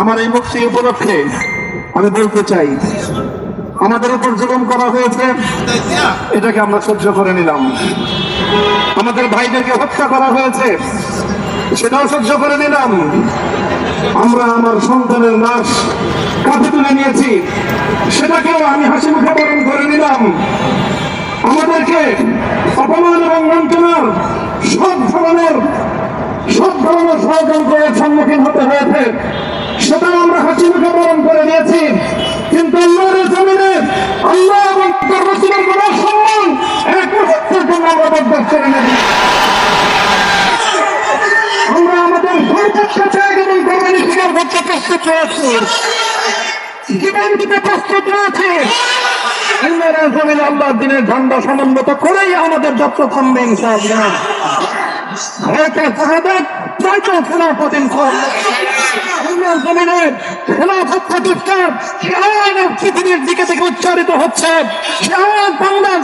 আমার এই মুক্তি উপলক্ষে আমি বলতে চাই, আমাদের উপর জুলুম করা হয়েছে, এটাকে আমরা সহ্য করে নিলাম। আমাদের ভাইদেরকে হত্যা করা হয়েছে, সেটাও সহ্য করে নিলাম। আমরা আমার সন্তানের লাশ কাঁধে তুলে নিয়েছি, সেটাকেও আমি হাসি মুখে বরণ করে নিলাম। আমাদেরকে অপমান এবং বঞ্চনার সব ধরনের সব ধরনের ষড়যন্ত্রের সম্মুখীন হতে হয়েছে সেটাও আমরা হাসি মুখে নিয়েছি কিন্তু আল্লাহর জমিনে আল্লাহ এবং তার রসুলের কোন সম্মান এক মুহূর্তের জন্য আমরা বরদাস্ত করে নেব আমরা আমাদের সর্বোচ্চ ত্যাগ এবং কোরবানি স্বীকার করতে প্রস্তুত রয়েছি। জীবন দিতে প্রস্তুত রয়েছে। আল্লাহর জমিনে আল্লাহর দিনের ঝান্ডা সমন্বত করেই আমাদের যাত্রা থামবে ইনশাআল্লাহ। শাহাদাত নয়তো খেলাফত ইনশাআল্লাহ। আল্লাহর উচ্চারিত হচ্ছে। বাংলার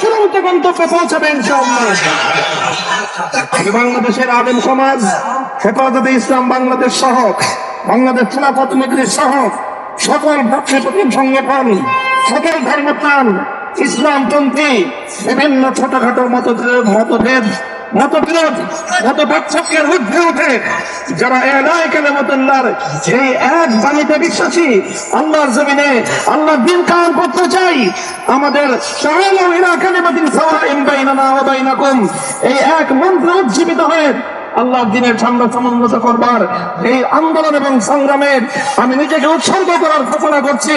চূড়ান্ত গন্তব্যে বাংলাদেশের আদিম সমাজ, হেফাজতে ইসলাম বাংলাদেশ সহ, বাংলাদেশ খেলাফত মজলিস সহ, সকল ভাতৃপ্রতিম সংগঠন সকল ধর্মপ্রাণ, ইসলামপন্থী, বিভিন্ন ছোটখাটো মতভেদ মতভেদ মতবিরোধ মত পার্থক্যের ঊর্ধ্বে উঠে। যারা এলাই এক বাণীতে বিশ্বাসী, আল্লাহর জমিনে আল্লাহ দিন কায়ম করতে চাই। আমাদের এই এক উজ্জীবিত হয়ে আল্লাহ দিনের ঠান্ডা করবার এই আন্দোলন এবং সংগ্রামের আমি নিজেকে উৎসর্গ করার ঘোষণা করছি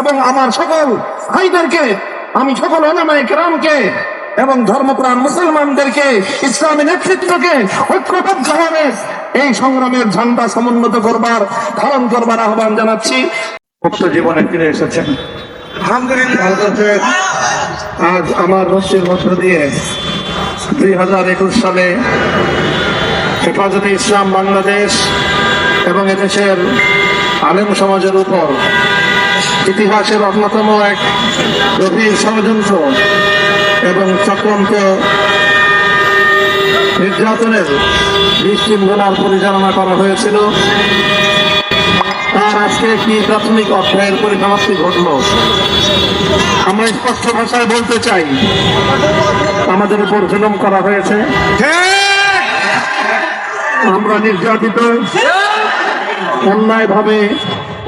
এবং আমার সকল ভাইদেরকে, আমি সকল অনামায় কেরামকে এবং ধর্মপ্রাণ মুসলমানদেরকে ইসলামী নেতৃত্বকে ঐক্যবদ্ধভাবে এই সংগ্রামের ঝান্ডা সমুন্নত করবার ধারণ করবার আহ্বান জানাচ্ছি। মুক্ত জীবনে ফিরে এসেছেন। আজ আমার রশ্মির মধ্য দিয়ে দুই হাজার একুশ সালে হেফাজতে ইসলাম বাংলাদেশ এবং এদেশের আলেম সমাজের উপর ইতিহাসের অন্যতম এক গভীর ষড়যন্ত্র এবং চক্রান্ত নির্যাতনের দৃষ্টিভোলার পরিচালনা করা হয়েছিল। তার আজকে একটি প্রাথমিক অধ্যায়ের পরিসমাপ্তি ঘটল। আমরা স্পষ্ট ভাষায় বলতে চাই, আমাদের উপর জুলুম করা হয়েছে। আমরা নির্যাতিত। অন্যায় ভাবে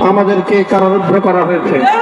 আমাদেরকে কারারুদ্ধ করা হয়েছে।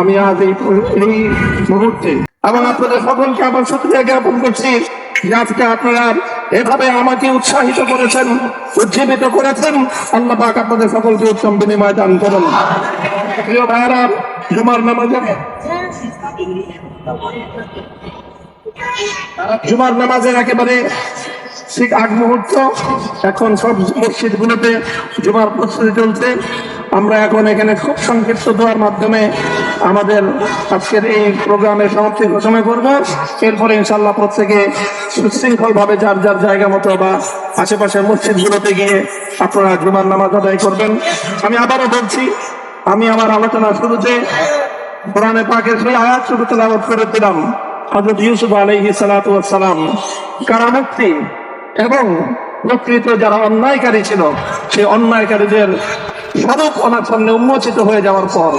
আমি আজ এই মুহূর্তে এবং আপনাদের সকলকে আবার সত্যিয়া জ্ঞাপন করছি যে আজকে আপনারা এভাবে আমাকে উৎসাহিত করেছেন, উজ্জীবিত করেছেন। আল্লাহ পাক আপনাদের সকলকে উত্তম বিনিময় দান করুন। প্রিয় ভাইয়ারা, জুমার নামাজে জুমার নামাজের একেবারে ঠিক আগ মুহূর্ত। এখন সব মসজিদ গুলোতে জুমার প্রস্তুতি চলছে। আমরা এখন এখানে খুব সংক্ষিপ্ত দেওয়ার মাধ্যমে আমাদের আজকের এই প্রোগ্রামের সমাপ্তি ঘোষণা করব। এরপরে ইনশাল্লাহ প্রত্যেকে সুশৃঙ্খল ভাবে যার যার জায়গা মতো বা আশেপাশের মসজিদ গুলোতে গিয়ে আপনারা জুমার নামাজ আদায় করবেন। আমি আবারও বলছি, আমি আমার আলোচনা শুরুতে কোরআনে পাকের সেই আয়াত শুরু তেলাওয়াত করে দিলাম। হযরত ইউসুফ ওয়াস সালাম কারামুক্তি এবং প্রকৃত যারা অন্যায়কারী ছিল, সেই অন্যায়কারীদের স্বরূপ ওনার সামনে উন্মোচিত হয়ে যাওয়ার পর,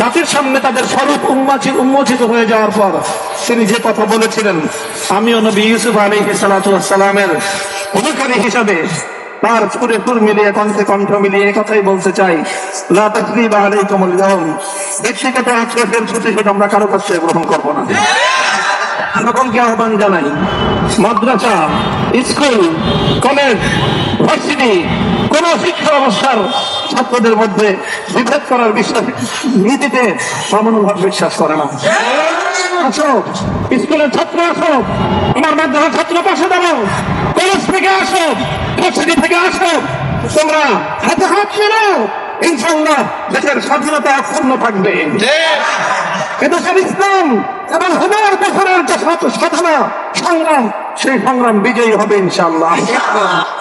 জাতির সামনে তাদের স্বরূপ উন্মোচিত উন্মোচিত হয়ে যাওয়ার পর তিনি যে কথা বলেছিলেন, আমিও নবী ইউসুফ আলী সালামের অনুকারী হিসাবে তার সুরে সুর মিলিয়ে, কণ্ঠে কণ্ঠ মিলিয়ে কথাই বলতে চাই, লা তাসরিবা আলাইকুমুল ইয়াউম। ব্যক্তিগত আক্রোশের প্রতিশোধ আমরা কারও কাছে গ্রহণ করব না। সকলকে আহ্বান জানাই? মাদ্রাসা স্কুল কলেজ ভার্সিটি কোন শিক্ষা ব্যবস্থার ছাত্রদের মধ্যে বিভেদ করার বিশ্বাস নীতিতে বা মনোভাব বিশ্বাস করে না। আসো স্কুলের ছাত্র আসো আমার মাধ্যমে ছাত্র পাশে কলেজ থেকে আসো থেকে আসো তোমরা হাতে হাত মেলাও ইনশাল্লাহ দেশের স্বাধীনতা অক্ষুণ্ণ থাকবে। এদেশের ইসলাম এবং হাজার বছরের যে সাধ- সাধনা, সংগ্রাম। সেই সংগ্রাম বিজয়ী হবে ইনশাল্লাহ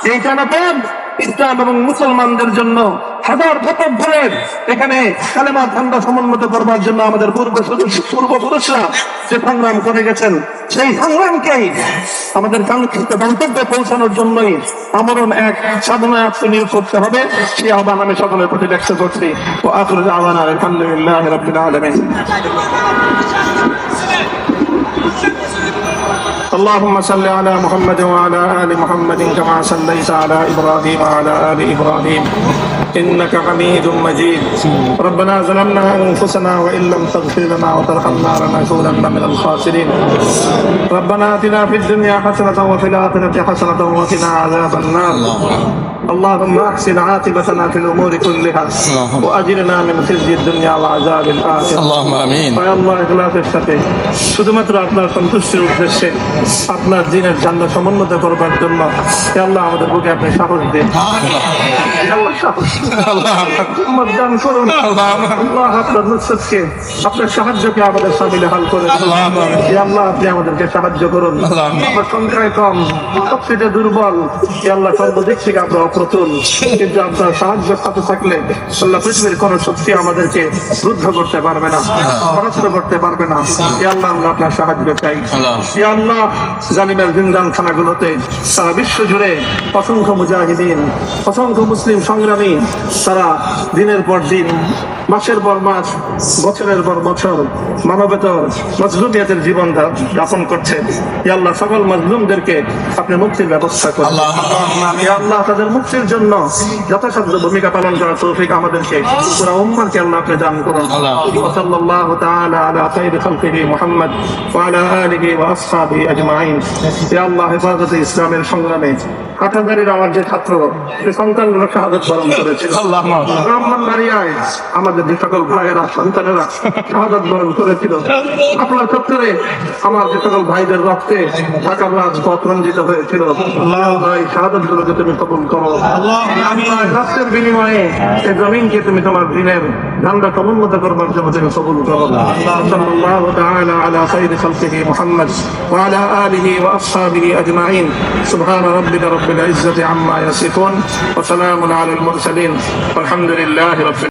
এই জনপদ ইসলাম এবং মুসলমানদের জন্য হাজার শতক ধরে এখানে কালেমা ঠান্ডা সমন্বিত করবার জন্য আমাদের পূর্ব পূর্বপুরুষরা যে সংগ্রাম করে গেছেন, সেই সংগ্রামকেই আমাদের কাঙ্ক্ষিত গন্তব্যে পৌঁছানোর জন্যই আমরণ এক সাধনায় আত্মনিয়োগ করতে হবে। সেই আহ্বান আমি সকলের প্রতি ব্যক্ত করছি। ও আখর আহ্বান আলহামদুলিল্লাহ اللهم صل على محمد وعلى آل محمد كما صليت على إبراهيم وعلى آل إبراهيم. إنك حميد مجيد. ربنا ظلمنا أنفسنا وإن لم تغفر لنا وترحمنا لنكونن من الخاسرين. ربنا آتنا في الدنيا حسنة وفي الآخرة حسنة وقنا عذاب النار. اللهم احسن عاقبتنا في الامور كلها واجرنا من خزي الدنيا وعذاب الاخره اللهم امين হয় আল্লাহ ইখলাসের সাথে শুধুমাত্র আপনার সন্তুষ্টির উদ্দেশ্যে আপনার দিনের জান্নাত সমুন্নত করবার জন্য হে আল্লাহ আমাদের বুকে আপনি সাহস দিন হে আল্লাহ সাহস দিন। হিম্মত দান করুন আল্লাহ আপনার নুসরতকে আপনার সাহায্যকে আমাদের সামিলে হাল করে দিন। হে আল্লাহ আপনি আমাদেরকে সাহায্য করুন আমরা সংখ্যায় কম সবচেয়ে দুর্বল হে আল্লাহ সর্বদিক থেকে আমরা অপ্রতুল কিন্তু আপনার সাহায্য সাথে থাকলে আল্লাহ পৃথিবীর কোন শক্তি আমাদেরকে রুদ্ধ করতে পারবে না পরাস্ত করতে পারবে না। হে আল্লাহ আমরা আপনার সাহায্য চাই। আল্লাহ। জালিমের জিন্দান খানাগুলোতে সারা বিশ্ব জুড়ে অসংখ্য মুজাহিদিন অসংখ্য মুসলিম সংগ্রামী তারা দিনের পর দিন মাসের পর মাস বছরের পর বছর মানবতর মজলুমিয়াতের জীবন যাপন করছে। আল্লাহ সকল মজলুমদেরকে আপনি মুক্তির ব্যবস্থা করুন। আল্লাহ। তাদের মানুষের জন্য যথাসাধ্য ভূমিকা পালন করার তৌফিক আমাদেরকে পুরা উম্মাকে আল্লাহ আপনি দান করুন। সাল্লাল্লাহু তাআলা আলা খায়র খালকিহি মুহাম্মদ ওয়া আলা আলিহি ওয়া আসহাবিহি আজমাইন। ইয়া আল্লাহ হেফাজতে ইসলামের সংগ্রামে কাঠাগারির আমার যে ছাত্র সে সন্তানগুলো শাহাদত বরণ করেছে। ব্রাহ্মণবাড়িয়ায় আমাদের যে সকল ভাইয়েরা সন্তানেরা শাহাদত বরণ করেছিল আপনার চত্বরে আমার যে সকল ভাইদের রক্তে ঢাকা রাজ পথ রঞ্জিত হয়েছিল। ভাই শাহাদত গুলোকে তুমি কবুল করো। রক্তের বিনিময়ে সে জমিনকে তুমি তোমার দিনের ধান্দা কবুল্লত করবার জন্য তুমি কবুল করো। সাল্লাল্লাহু তাআলা আলা খাইর খালকিহি মুহাম্মদ ওয়া আলা আলিহি ওয়া আসহাবিহি আজমাইন। সুবহান রাব্বিকা রাব্বিল ইজ্জাতি আম্মা ইয়াসিফুন ওয়া সালামুন আলাল মুরসালিন। আলহামদুলিল্লাহি রাব্বিল